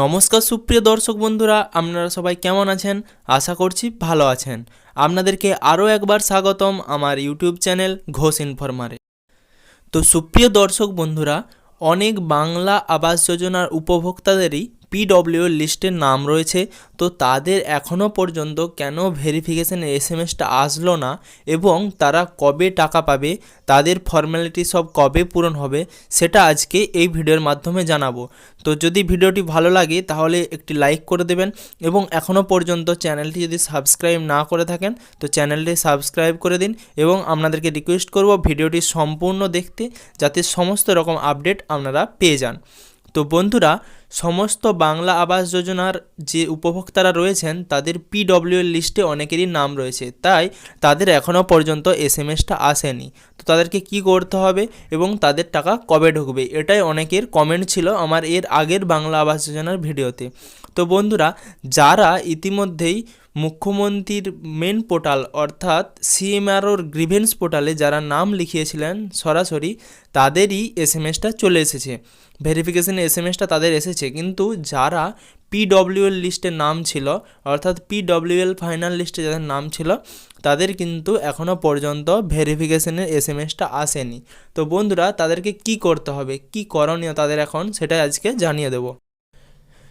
নমস্কার সুপ্রিয় দর্শক বন্ধুরা, আপনারা সবাই কেমন আছেন? আশা করছি ভালো আছেন। আপনাদেরকে আরও একবার স্বাগতম আমার ইউটিউব চ্যানেল ঘোষ ইনফরমারে। তো সুপ্রিয় দর্শক বন্ধুরা, অনেক বাংলা আবাস যোজনার উপভোক্তাদেরই পিডব্লিউ লিস্টের নাম রয়েছে। তো তাদের এখনও পর্যন্ত কেন ভেরিফিকেশানের এস এম এসটা আসলো না এবং তারা কবে টাকা পাবে, তাদের ফর্ম্যালিটি সব কবে পূরণ হবে, সেটা আজকে এই ভিডিওর মাধ্যমে জানাব। তো যদি ভিডিওটি ভালো লাগে তাহলে একটি লাইক করে দেবেন এবং এখনও পর্যন্ত চ্যানেলটি যদি সাবস্ক্রাইব না করে থাকেন, তো চ্যানেলটি সাবস্ক্রাইব করে দিন এবং আপনাদেরকে রিকোয়েস্ট করব ভিডিওটি সম্পূর্ণ দেখতে, যাতে সমস্ত রকম আপডেট আপনারা পেয়ে যান। তো বন্ধুরা সমস্ত বাংলা আবাস যোজনার যে উপভোক্তারা রয়েছেন, তাদের পিডব্লিউ এর লিস্টে অনেকেরই নাম রয়েছে। তাই তাদের এখনও পর্যন্ত এস এম এসটা আসেনি। তো তাদেরকে কি করতে হবে এবং তাদের টাকা কবে ঢুকবে? এটাই অনেকের কমেন্ট ছিল আমার এর আগের বাংলা আবাস যোজনার ভিডিওতে। তো বন্ধুরা, যারা ইতিমধ্যেই মুখ্যমন্ত্রীর মেন পোর্টাল অর্থাৎ সিএমআরওর গ্রিভেন্স পোর্টালে যারা নাম লিখিয়েছিলেন সরাসরি, তাদেরই এস এম এসটা চলে এসেছে। ভেরিফিকেশন এস এম এসটা তাদের এসেছে, কিন্তু যারা পিডব্লিউএল লিস্টে নাম ছিল, অর্থাৎ পিডব্লিউএল ফাইনাল লিস্টে যাদের নাম ছিল, তাদের কিন্তু এখনও পর্যন্ত ভেরিফিকেশনের এস এম এসটা আসেনি। তো বন্ধুরা, তাদেরকে কি করতে হবে, কি করণীয় তাদের এখন, সেটাই আজকে জানিয়ে দেবো।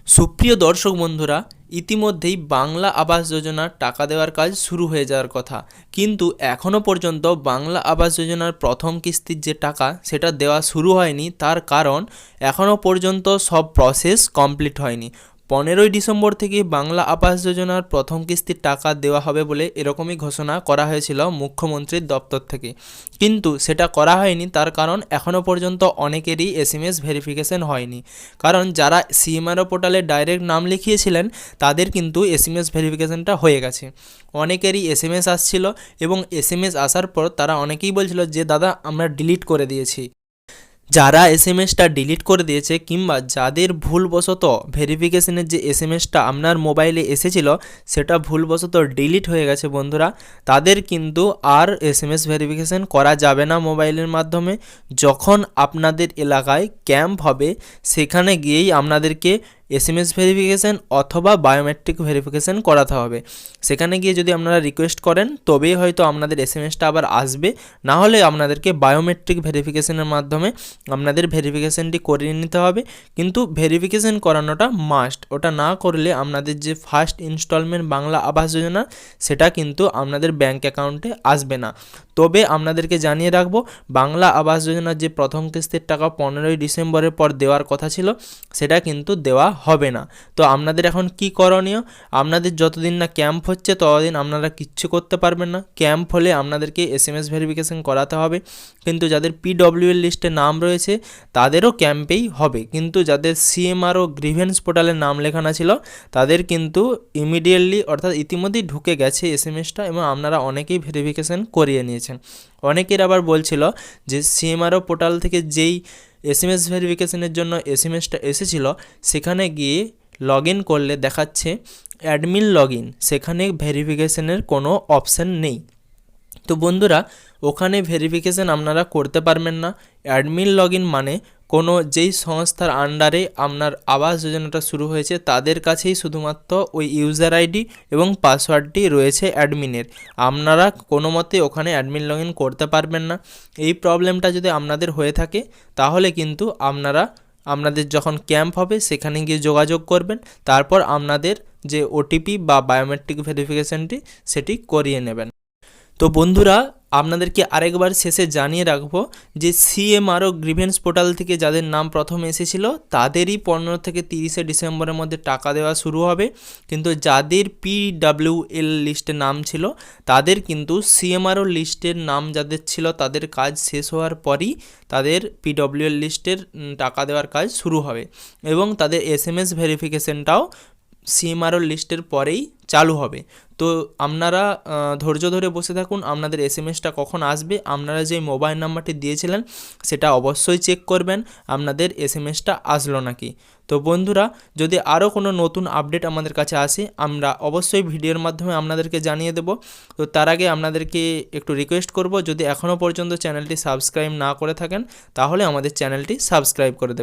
সুপ্রিয় দর্শক বন্ধুরা, ইতিমধ্যেই বাংলা আবাস যোজনার টাকা দেওয়ার কাজ শুরু হয়ে যাওয়ার কথা। কিন্তু এখনও পর্যন্ত বাংলা আবাস যোজনার প্রথম কিস্তির যে টাকা, সেটা দেওয়া শুরু হয়নি। তার কারণ এখনও পর্যন্ত সব প্রসেস কমপ্লিট হয়নি। পনেরোই ডিসেম্বর থেকে বাংলা আবাস যোজনার প্রথম কিস্তির টাকা দেওয়া হবে বলে এরকমই ঘোষণা করা হয়েছিল মুখ্যমন্ত্রীর দপ্তর থেকে। কিন্তু সেটা করা হয়নি, তার কারণ এখনও পর্যন্ত অনেকেরই এস এম এস ভেরিফিকেশন হয়নি। কারণ যারা সিএমআরও পোর্টালে ডাইরেক্ট নাম লিখিয়েছিলেন, তাদের কিন্তু এস এম এস ভেরিফিকেশনটা হয়ে গেছে। অনেকেরই এস এম এস আসছিল এবং এস এম এস আসার পর তারা অনেকেই বলছিল যে, দাদা, আমরা ডিলিট করে দিয়েছি। যারা এস এম এসটা ডিলিট করে দিয়েছে কিংবা যাদের ভুলবশত ভেরিফিকেশনের যে এস এম এসটা আপনার মোবাইলে এসেছিল, সেটা ভুলবশত ডিলিট হয়ে গেছে বন্ধুরা। তাদের কিন্তু আর এস এম এস ভেরিফিকেশান করা যাবে না মোবাইলের মাধ্যমে। যখন আপনাদের এলাকায় ক্যাম্প হবে, সেখানে গিয়েই আপনাদেরকে এস এম এস ভেরিফিকেশান অথবা বায়োমেট্রিক ভেরিফিকেশান করাতে হবে। সেখানে গিয়ে যদি আপনারা রিকোয়েস্ট করেন, তবেই হয়তো আপনাদের এস এম এসটা আবার আসবে। না হলে আপনাদেরকে বায়োমেট্রিক ভেরিফিকেশানের মাধ্যমে আপনাদের ভেরিফিকেশানটি করিয়ে নিতে হবে। কিন্তু ভেরিফিকেশান করানোটা মাস্ট ওটা না করলে আপনাদের যে ফার্স্ট ইনস্টলমেন্ট বাংলা আবাস যোজনা, সেটা কিন্তু আপনাদের ব্যাঙ্ক অ্যাকাউন্টে আসবে না। তবে আপনাদেরকে জানিয়ে রাখব, বাংলা আবাস যোজনার যে প্রথম কিস্তির টাকা পনেরোই ডিসেম্বরের পর দেওয়ার কথা ছিল, সেটা কিন্তু দেওয়া হবে না। তো আপনাদের এখন কি করণীয়? আপনাদের যতদিন না ক্যাম্প হচ্ছে, ততদিন আপনারা কিচ্ছু করতে পারবেন না। ক্যাম্প হলে আপনাদেরকে এস এম এস ভেরিফিকেশান করাতে হবে। কিন্তু যাদের পিডব্লিউ এর লিস্টে নাম রয়েছে, তাদেরও ক্যাম্পেই হবে। কিন্তু যাদের সিএমআরও গ্রিভেন্স পোর্টালে নাম লেখানো ছিল, তাদের কিন্তু ইমিডিয়েটলি অর্থাৎ ইতিমধ্যেই ঢুকে গেছে এস এম এসটা এবং আপনারা অনেকেই ভেরিফিকেশান করিয়ে নিয়েছেন। অনেকের আবার বলছিল যে সিএমআরও পোর্টাল থেকে যেই এস এম এস ভেরিফিকেশনের জন্য এসএমএসটা এম এসটা এসেছিল, সেখানে গিয়ে লগ ইন করলে দেখাচ্ছে অ্যাডমিন লগ ইন সেখানে ভেরিফিকেশনের কোনো অপশান নেই। তো বন্ধুরা, ওখানে ভেরিফিকেশান আপনারা করতে পারবেন না। অ্যাডমিন লগ ইন মানে কোনো যেই সংস্থার আন্ডারে আপনার আবাস যোজনাটা শুরু হয়েছে, তাদের কাছেই শুধুমাত্র ওই ইউজার আইডি এবং পাসওয়ার্ডটি রয়েছে অ্যাডমিনের। আপনারা কোনো মতে ওখানে অ্যাডমিন লগ করতে পারবেন না। এই প্রবলেমটা যদি আপনাদের হয়ে থাকে, তাহলে কিন্তু আপনারা, আপনাদের যখন ক্যাম্প হবে, সেখানে গিয়ে যোগাযোগ করবেন। তারপর আপনাদের যে ওটিপি বা বায়োমেট্রিক ভেরিফিকেশানটি, সেটি করিয়ে নেবেন। তো বন্ধুরা, আপনাদেরকে আরেকবার শেষে জানিয়ে রাখব যে সিএমআরও গ্রিভেন্স পোর্টাল থেকে যাদের নাম প্রথম এসেছিল, তাদেরই পনেরো থেকে তিরিশে ডিসেম্বরের মধ্যে টাকা দেওয়া শুরু হবে। কিন্তু যাদের পিডাব্লিউ এল লিস্টে নাম ছিল, তাদের কিন্তু সিএমআরও লিস্টের নাম যাদের ছিল, তাদের কাজ শেষ হওয়ার পরই তাদের পিডব্লিউ এল লিস্টের টাকা দেওয়ার কাজ শুরু হবে। এবং তাদের এস এম এস ভেরিফিকেশনটাও সিএমআরও লিস্টের পরেই চালু হবে। তো আপনারা ধৈর্য ধরে বসে থাকুন, আপনাদের এস এম এসটা কখন আসবে, আপনারা যে মোবাইল নাম্বারটি দিয়েছিলেন, সেটা অবশ্যই চেক করবেন, আপনাদের এস এম এসটা আসলো নাকি। তো বন্ধুরা, যদি আরও কোনো নতুন আপডেট আমাদের কাছে আসে, আমরা অবশ্যই ভিডিওর মাধ্যমে আপনাদেরকে জানিয়ে দেব। তো তার আগে আপনাদেরকে একটু রিকোয়েস্ট করব, যদি এখনও পর্যন্ত চ্যানেলটি সাবস্ক্রাইব না করে থাকেন, তাহলে আমাদের চ্যানেলটি সাবস্ক্রাইব করে দেবেন।